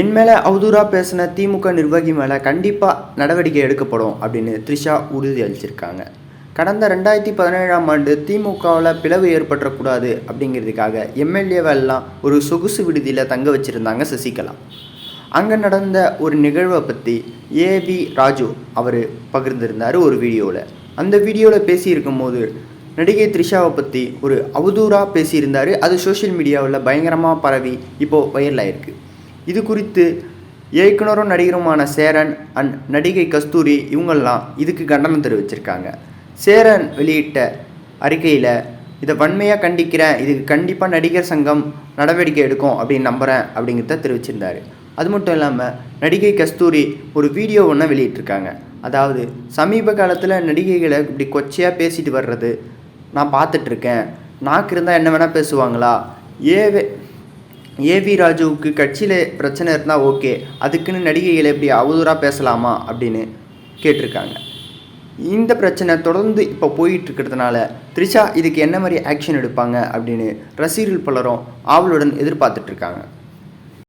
என் மேலே அவதூறாக பேசின திமுக நிர்வாகி மேலே கண்டிப்பாக நடவடிக்கை எடுக்கப்படும் அப்படின்னு த்ரிஷா உறுதி அளிச்சிருக்காங்க. கடந்த ரெண்டாயிரத்தி பதினேழாம் ஆண்டு திமுகவில் பிளவு ஏற்பட்டக்கூடாது அப்படிங்கிறதுக்காக எம்எல்ஏவெல்லாம் ஒரு சொகுசு விடுதியில் தங்க வச்சுருந்தாங்க சசிகலா. அங்கே நடந்த ஒரு நிகழ்வை பற்றி ஏவி ராஜு அவர் பகிர்ந்திருந்தார் ஒரு வீடியோவில் அந்த வீடியோவில் பேசியிருக்கும் போது நடிகை த்ரிஷாவை பற்றி ஒரு அவதூறாக பேசியிருந்தார். அது சோஷியல் மீடியாவில் பயங்கரமாக பரவி இப்போது வைரல் ஆயிருக்கு. இது குறித்து இயக்குனரும் நடிகருமான சேரன் அண்ட் நடிகை கஸ்தூரி இவங்கெல்லாம் இதுக்கு கண்டனம் தெரிவிச்சிருக்காங்க. சேரன் வெளியிட்ட அறிக்கையில் இதை வன்மையாக கண்டிக்கிறேன் இதுக்கு கண்டிப்பாக நடிகர் சங்கம் நடவடிக்கை எடுக்கும் அப்படின்னு நம்புகிறேன் அப்படிங்கிறத தெரிவிச்சிருந்தாரு. அது மட்டும் இல்லாமல் நடிகை கஸ்தூரி ஒரு வீடியோ ஒன்று வெளியிட்டிருக்காங்க. அதாவது சமீப காலத்தில் நடிகைகளை இப்படி கொச்சையாக பேசிட்டு வர்றது நான் பார்த்துட்ருக்கேன் நாக்கு இருந்தால் என்ன வேணால் பேசுவாங்களா? ஏவே ஏவி ராஜுவுக்கு கட்சியில் பிரச்சனை இருந்தால் ஓகே அதுக்குன்னு நடிகைகளை எப்படி அவதூறாக பேசலாமா அப்படின்னு கேட்டிருக்காங்க. இந்த பிரச்சனை தொடர்ந்து இப்போ போயிட்டு இருக்கிறதுனால த்ரிஷா இதுக்கு என்ன மாதிரி ஆக்ஷன் எடுப்பாங்க அப்படின்னு ரசிகர்கள் பலரும் ஆவலுடன் எதிர்பார்த்துட்ருக்காங்க